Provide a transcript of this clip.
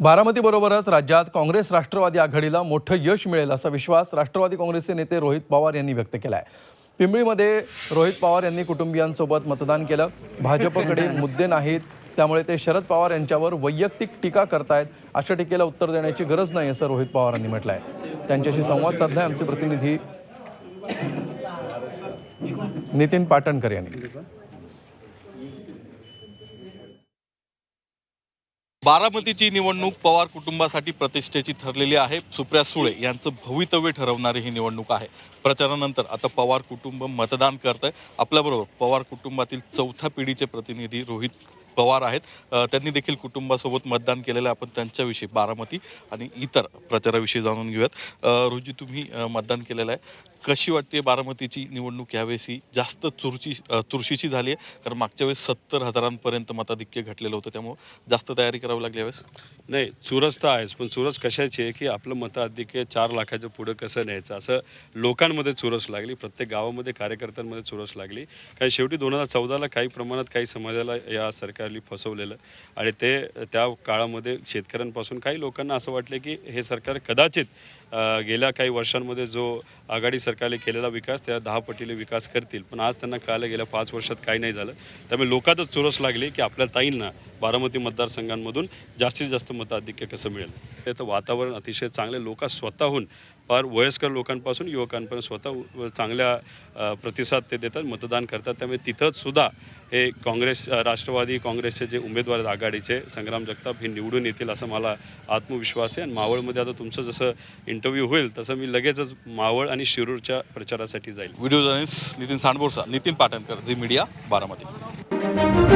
बारामतीबरोबरच राज्यात काँग्रेस राष्ट्रवादी आघाडीला मोठं यश मिळेल असा विश्वास राष्ट्रवादी काँग्रेसचे नेते रोहित पवार यांनी व्यक्त केला आहे पिंपळीमध्ये रोहित पवार यांनी कुटुंबियांसोबत मतदान केलं. भाजपकडे मुद्दे नाहीत. त्यामुळे ते शरद पवार यांच्यावर वैयक्तिक टीका करतायत. अशा टीकेला उत्तर देण्याची गरज नाही असं रोहित पवारांनी म्हटलं आहे त्यांच्याशी संवाद साधलाय आमचे प्रतिनिधी नितीन पाटणकर यांनी. बारामतीची निवडणूक पवार कुटुंबासाठी प्रतिष्ठेची ठरलेली आहे. सुप्रिया सुळे यांचं भवितव्य ठरवणारी ही निवडणूक आहे. प्रचारानंतर आता पवार कुटुंब मतदान करत आहे आपल्याबरोबर पवार कुटुंबातील चौथ्या पिढीचे प्रतिनिधी रोहित पवार आहेत. त्यांनी देखील कुटुंबासोबत मतदान केलेलं आहे. आपण त्यांच्याविषयी बारामती आणि इतर प्रचाराविषयी जाणून घेऊयात. रोजी तुम्ही मतदान केलेलं आहे. कशी वाटते बारामतीची निवडणूक यावेळी जास्त चुरची चुरशीची झाली आहे. कारण मागच्या वेळेस सत्तर हजारांपर्यंत मताधिक्य घटलेलं होतं. त्यामुळं जास्त तयारी करावी लागली यावेळेस. नाही चुरस तर आहेच. पण चुरस कशाची आहे की आपलं मताधिक्य चार लाखाच्या पुढं कसं न्यायचं? असं लोकांमध्ये चुरस लागली. प्रत्येक गावामध्ये कार्यकर्त्यांमध्ये चुरस लागली. कारण शेवटी दोन हजार चौदाला काही प्रमाणात काही समाजाला या सरकार सरकारने फसवलेलं. आणि ते त्या काळामध्ये शेतकऱ्यांपासून काही लोकांना असं वाटलं की हे सरकार कदाचित गेल्या काही वर्षांमध्ये जो आघाडी सरकारने केलेला विकास त्या दहा पटीने विकास करतील. पण आज त्यांना कळालं गेल्या पाच वर्षात काही नाही झालं. त्यामुळे लोकातच चुरस लागली की आपल्या ताईंना बारामती मतदारसंघांमधून जास्तीत जास्त मताधिक्य कसं मिळेल? त्याचं वातावरण अतिशय चांगले लोक स्वतःहून फार वयस्कर लोकांपासून युवकांपर्यंत स्वतः चांगल्या प्रतिसाद ते देतात मतदान करतात. त्यामुळे तिथंच सुद्धा हे काँग्रेस राष्ट्रवादी काँग्रेस काँग्रेसचे जे उमेदवार आहेत आघाडीचे संग्राम जगताप हे निवडून येतील असं मला आत्मविश्वास आहे. आणि मावळमध्ये आता तुमचं जसं इंटरव्ह्यू होईल तसं मी लगेचच मावळ आणि शिरूरच्या प्रचारासाठी जाईल. Video journalist Nitin सांडबोरसा Nitin Patankar Zee media Baramati.